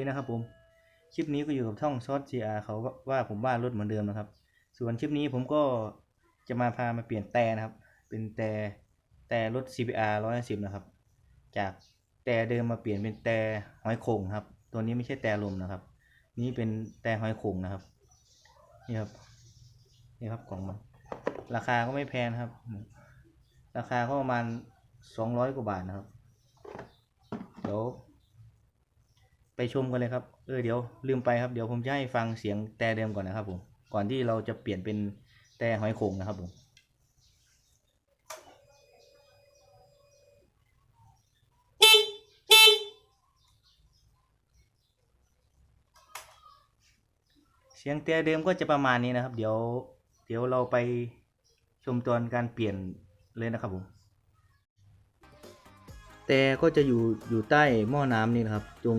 ดีนะครับผม คลิปนี้ก็อยู่กับช่องซอส GR เขาว่าผมว่ารถเหมือนเดิมนะครับ ส่วนคลิปนี้ผมก็จะมาพามาเปลี่ยนแต่นะครับ เป็นแต่แต่รถ CBR 110นะครับ จากแต่เดิมมาเปลี่ยนเป็นแต่หอยโข่งครับ ตัวนี้ไม่ใช่แต่ลมนะครับ นี่เป็นแต่หอยโข่งนะครับ นี่ครับ นี่ครับกล่องมัน ราคาก็ไม่แพงครับ ราคาก็ประมาณสองร้อยกว่าบาทนะครับ เดี๋ยว ไปชมกันเลยครับ เออเดี๋ยวลืมไปครับ เดี๋ยวผมจะให้ฟังเสียงแต่เดิมก่อนนะครับผม ก่อนที่เราจะเปลี่ยนเป็นแต่หอยโข่งนะครับผมเสียงแต่เดิมก็จะประมาณนี้นะครับ เดี๋ยว เดี๋ยวเราไปชมตอนการเปลี่ยนเลยนะครับผม แต่ก็จะอยู่อยู่ใต้หม้อน้ำนี่นะครับ ตรง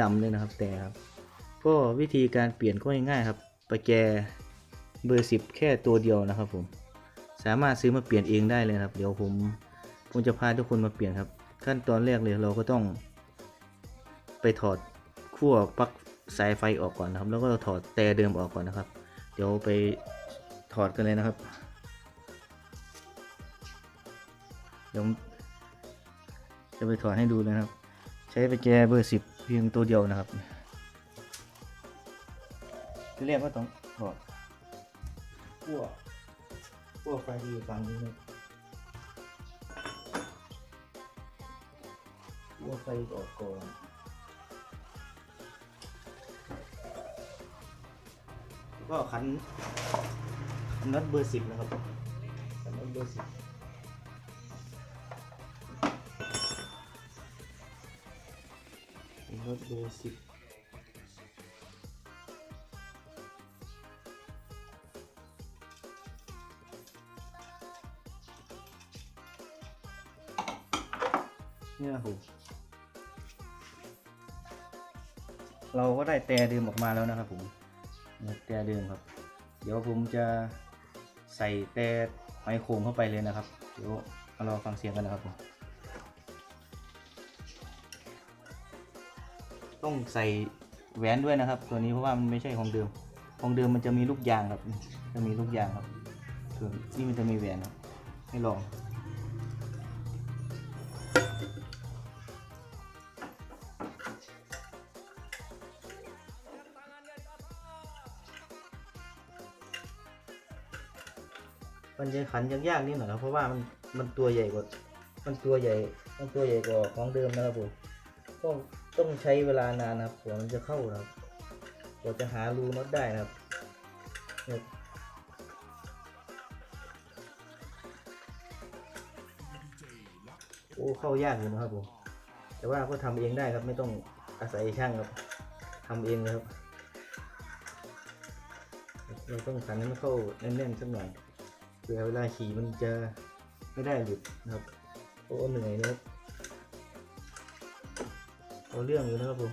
ดำๆเลยนะครับ แต่ครับก็วิธีการเปลี่ยนก็ง่ายๆครับประแจเบอร์ 10 แค่ตัวเดียวนะครับ ผม สามารถซื้อมาเปลี่ยนเองได้เลยครับ เดี๋ยวผมผมจะพาทุกคนมาเปลี่ยนครับ ขั้นตอนแรกเลยเราก็ต้อง ไปถอดขั้วปลั๊กสายไฟออกก่อนนะครับ แล้วก็ถอดแต่เดิมออกก่อนนะครับ เดี๋ยวไปถอดกันเลยนะครับเดี๋ยวจะไปถอดให้ดูเลยนะครับ ใช้ไปแจเบอร์สิบ พียงตัวเดียวนะครับที่เรียกว่าต้องถอดขั้วขั้วไฟที่อยู่ฝั่งนี้นะขั้วไฟออกก่อนก็ขันขันน็อตเบอร์สิบนะครับขันน็อตเบอร์สิบ รถเบอร์สิบเนี่ยครับผมเราก็ได้แต่เดิมออกมาแล้วนะครับผมแต่เดิมครับ เดี๋ยวผมจะใส่แต่ไมโครเข้าไปเลยนะครับ เดี๋ยวมารอฟังเสียงกันนะครับผม ต้องใส่แหวนด้วยนะครับ ตัวนี้เพราะว่ามันไม่ใช่ของเดิม ของเดิมมันจะมีลูกยางครับ จะมีลูกยางครับส่วนนี่มันจะมีแหวนครับให้ลองมันจะขันยากๆนิดหน่อยครับเพราะว่ามันมันตัวใหญ่กว่า มันตัวใหญ่ มันตัวใหญ่กว่าของเดิมนะครับผมก็ ต้องใช้เวลานานนะครับกว่ามันจะเข้านะครับกว่าจะหารูน็อตได้นะครับโอ้เข้ายากอยู่นะครับผมแต่ว่าก็ทำเองได้ครับไม่ต้องอาศัยช่างครับทำเองเลยครับ เราต้องขันให้มันเข้าแน่นๆสักหน่อยเผื่อเวลาขี่มันจะไม่ได้หลุดนะครับโอ้เหนื่อยนะครับ เอาเรื่องอยู่นะครับผม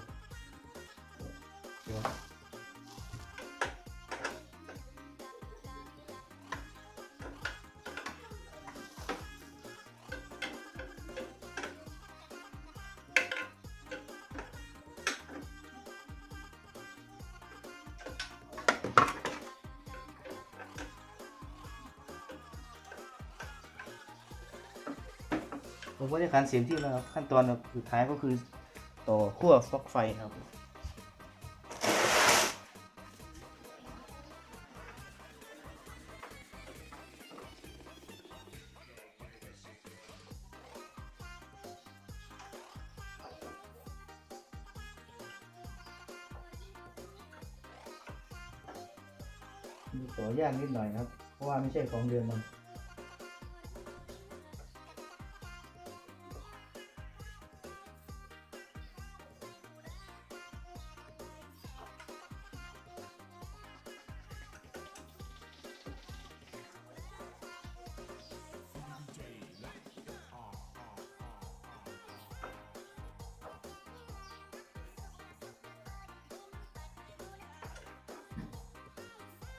ผมก็จะขันเสียงที่แล้วครับขั้นตอนสุดท้ายก็คือ ต่อขั้วฟล็อกไฟครับต่อยากนิดหน่อยครับ เพราะว่าไม่ใช่ของเดิมมัน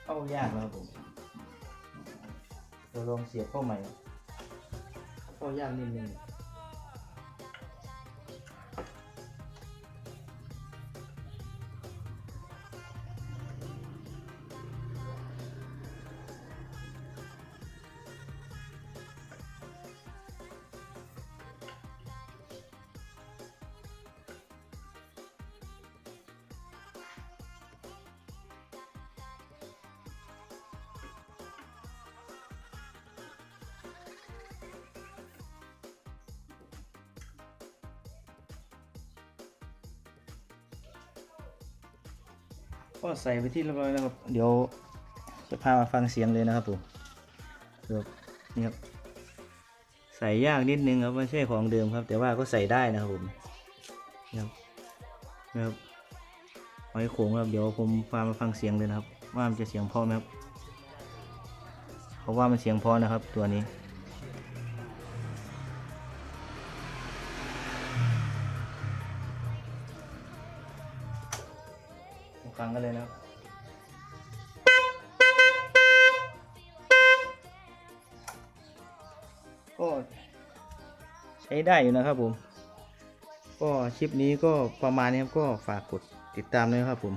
เข้ายากนะครับผมเราลองเสียบเข้าใหม่เข้ายากนิดนึง ก็ใส่ไปที่เรียบร้อยแล้วครับ เดี๋ยวจะพามาฟังเสียงเลยนะครับผมครับนี่ครับ ใส่ยากนิดนึงครับไม่ใช่ของเดิมครับ แต่ว่าก็ใส่ได้นะครับผมนี่ครับนี่ครับหอยโขงครับเดี๋ยวผมพามาฟังเสียงเลยนะครับ ว่ามันจะเสียงพอไหมครับเขาว่ามันเสียงพอนะครับ ตัวนี้ ฟังกันเลยนะครับก็ใช้ได้อยู่นะครับผม ก็คลิปนี้ก็ประมาณนี้ครับก็ฝากกดติดตามด้วยครับผม